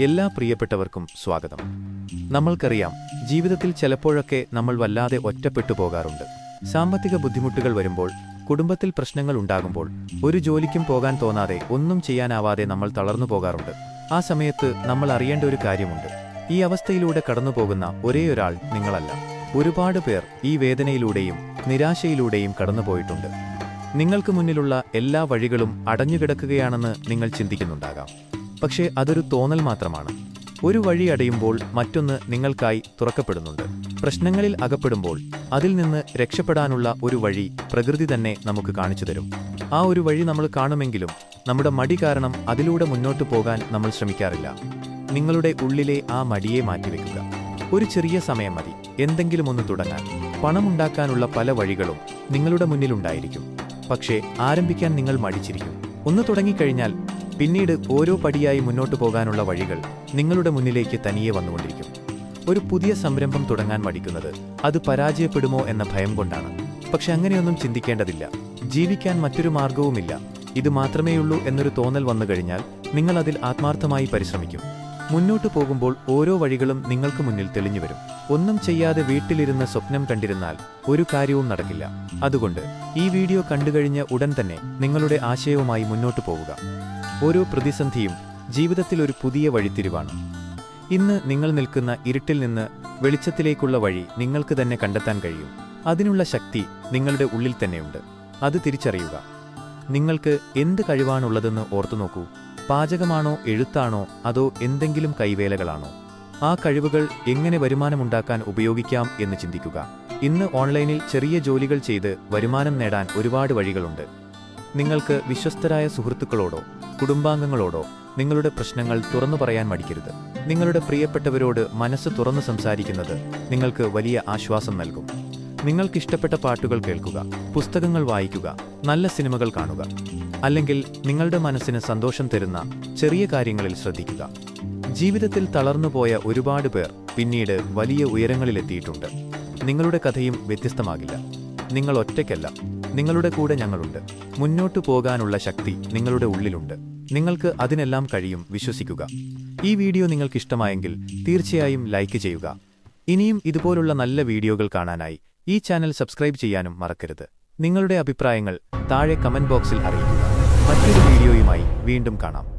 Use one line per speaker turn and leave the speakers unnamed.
എല്ലാ പ്രിയപ്പെട്ടവർക്കും സ്വാഗതം. നമ്മൾക്കറിയാം ജീവിതത്തിൽ ചിലപ്പോഴൊക്കെ നമ്മൾ വല്ലാതെ ഒറ്റപ്പെട്ടു പോകാറുണ്ട്. സാമ്പത്തിക ബുദ്ധിമുട്ടുകൾ വരുമ്പോൾ കുടുംബത്തിൽ പ്രശ്നങ്ങൾ ഉണ്ടാകുമ്പോൾ ഒരു ജോലിക്കും പോകാൻ തോന്നാതെ ഒന്നും ചെയ്യാനാവാതെ നമ്മൾ തളർന്നു പോകാറുണ്ട്. ആ സമയത്ത് നമ്മൾ അറിയേണ്ട ഒരു കാര്യമുണ്ട്. ഈ അവസ്ഥയിലൂടെ കടന്നുപോകുന്ന ഒരേയൊരാൾ നിങ്ങളല്ല. ഒരുപാട് പേർ ഈ വേദനയിലൂടെയും നിരാശയിലൂടെയും കടന്നുപോയിട്ടുണ്ട്. നിങ്ങൾക്ക് മുന്നിലുള്ള എല്ലാ വഴികളും അടഞ്ഞുകിടക്കുകയാണെന്ന് നിങ്ങൾ ചിന്തിക്കുന്നുണ്ടാകാം. പക്ഷേ അതൊരു തോന്നൽ മാത്രമാണ്. ഒരു വഴി അടയുമ്പോൾ മറ്റൊന്ന് നിങ്ങൾക്കായി തുറക്കപ്പെടുന്നുണ്ട്. പ്രശ്നങ്ങളിൽ അകപ്പെടുമ്പോൾ അതിൽ നിന്ന് രക്ഷപ്പെടാനുള്ള ഒരു വഴി പ്രകൃതി തന്നെ നമുക്ക് കാണിച്ചു തരും. ആ ഒരു വഴി നമ്മൾ കാണുമെങ്കിലും നമ്മുടെ മടി കാരണം അതിലൂടെ മുന്നോട്ട് പോകാൻ നമ്മൾ ശ്രമിക്കാറില്ല. നിങ്ങളുടെ ഉള്ളിലെ ആ മടിയെ മാറ്റിവെക്കുക. ഒരു ചെറിയ സമയം മതി. എന്തെങ്കിലും ഒന്ന് തുടങ്ങാൻ. പണമുണ്ടാക്കാനുള്ള പല വഴികളും നിങ്ങളുടെ മുന്നിലുണ്ടായിരിക്കും. പക്ഷേ ആരംഭിക്കാൻ നിങ്ങൾ മടിച്ചിരിക്കും. ഒന്ന് തുടങ്ങിക്കഴിഞ്ഞാൽ പിന്നീട് ഓരോ പടിയായി മുന്നോട്ടു പോകാനുള്ള വഴികൾ നിങ്ങളുടെ മുന്നിലേക്ക് തനിയെ വന്നുകൊണ്ടിരിക്കും. ഒരു പുതിയ സംരംഭം തുടങ്ങാൻ മടിക്കുന്നത് അത് പരാജയപ്പെടുമോ എന്ന ഭയം കൊണ്ടാണ്. പക്ഷെ അങ്ങനെയൊന്നും ചിന്തിക്കേണ്ടതില്ല. ജീവിക്കാൻ മറ്റൊരു മാർഗവുമില്ല ഇത് മാത്രമേയുള്ളൂ എന്നൊരു തോന്നൽ വന്നു കഴിഞ്ഞാൽ നിങ്ങൾ അതിൽ ആത്മാർത്ഥമായി പരിശ്രമിക്കും. മുന്നോട്ടു പോകുമ്പോൾ ഓരോ വഴികളും നിങ്ങൾക്ക് മുന്നിൽ തെളിഞ്ഞു വരും. ഒന്നും ചെയ്യാതെ വീട്ടിലിരുന്ന് സ്വപ്നം കണ്ടിരുന്നാൽ ഒരു കാര്യവും നടക്കില്ല. അതുകൊണ്ട് ഈ വീഡിയോ കണ്ടുകഴിഞ്ഞ ഉടൻ തന്നെ നിങ്ങളുടെ ആശയവുമായി മുന്നോട്ടു പോവുക. ഓരോ പ്രതിസന്ധിയും ജീവിതത്തിൽ ഒരു പുതിയ വഴിത്തിരിവാണ്. ഇന്ന് നിങ്ങൾ നിൽക്കുന്ന ഇരുട്ടിൽ നിന്ന് വെളിച്ചത്തിലേക്കുള്ള വഴി നിങ്ങൾക്ക് തന്നെ കണ്ടെത്താൻ കഴിയും. അതിനുള്ള ശക്തി നിങ്ങളുടെ ഉള്ളിൽ തന്നെയുണ്ട്. അത് തിരിച്ചറിയുക. നിങ്ങൾക്ക് എന്ത് കഴിവാണുള്ളതെന്ന് ഓർത്തുനോക്കൂ. പാചകമാണോ എഴുത്താണോ അതോ എന്തെങ്കിലും കൈവേലകളാണോ? ആ കഴിവുകൾ എങ്ങനെ വരുമാനമുണ്ടാക്കാൻ ഉപയോഗിക്കാം എന്ന് ചിന്തിക്കുക. ഇന്ന് ഓൺലൈനിൽ ചെറിയ ജോലികൾ ചെയ്ത് വരുമാനം നേടാൻ ഒരുപാട് വഴികളുണ്ട്. നിങ്ങൾക്ക് വിശ്വസ്തരായ സുഹൃത്തുക്കളോടോ കുടുംബാംഗങ്ങളോടോ നിങ്ങളുടെ പ്രശ്നങ്ങൾ തുറന്നു പറയാൻ മടിക്കരുത്. നിങ്ങളുടെ പ്രിയപ്പെട്ടവരോട് മനസ്സ് തുറന്നു സംസാരിക്കുന്നത് നിങ്ങൾക്ക് വലിയ ആശ്വാസം നൽകും. നിങ്ങൾക്കിഷ്ടപ്പെട്ട പാട്ടുകൾ കേൾക്കുക പുസ്തകങ്ങൾ വായിക്കുക നല്ല സിനിമകൾ കാണുക അല്ലെങ്കിൽ നിങ്ങളുടെ മനസ്സിന് സന്തോഷം തരുന്ന ചെറിയ കാര്യങ്ങളിൽ ശ്രദ്ധിക്കുക. ജീവിതത്തിൽ തളർന്നുപോയ ഒരുപാട് പേർ പിന്നീട് വലിയ ഉയരങ്ങളിലെത്തിയിട്ടുണ്ട്. നിങ്ങളുടെ കഥയും വ്യത്യസ്തമാകില്ല. നിങ്ങൾ ഒറ്റയ്ക്കല്ല. നിങ്ങളുടെ കൂടെ ഞങ്ങളുണ്ട്. മുന്നോട്ടു പോകാനുള്ള ശക്തി നിങ്ങളുടെ ഉള്ളിലുണ്ട്. നിങ്ങൾക്ക് അതിനെല്ലാം കഴിയും വിശ്വസിക്കുക. ഈ വീഡിയോ നിങ്ങൾക്കിഷ്ടമായെങ്കിൽ തീർച്ചയായും ലൈക്ക് ചെയ്യുക. ഇനിയും ഇതുപോലുള്ള നല്ല വീഡിയോകൾ കാണാനായി ഈ ചാനൽ സബ്സ്ക്രൈബ് ചെയ്യാനും മറക്കരുത്. നിങ്ങളുടെ അഭിപ്രായങ്ങൾ താഴെ കമന്റ് ബോക്സിൽ അറിയിക്കുക. മറ്റൊരു വീഡിയോയുമായി വീണ്ടും കാണാം.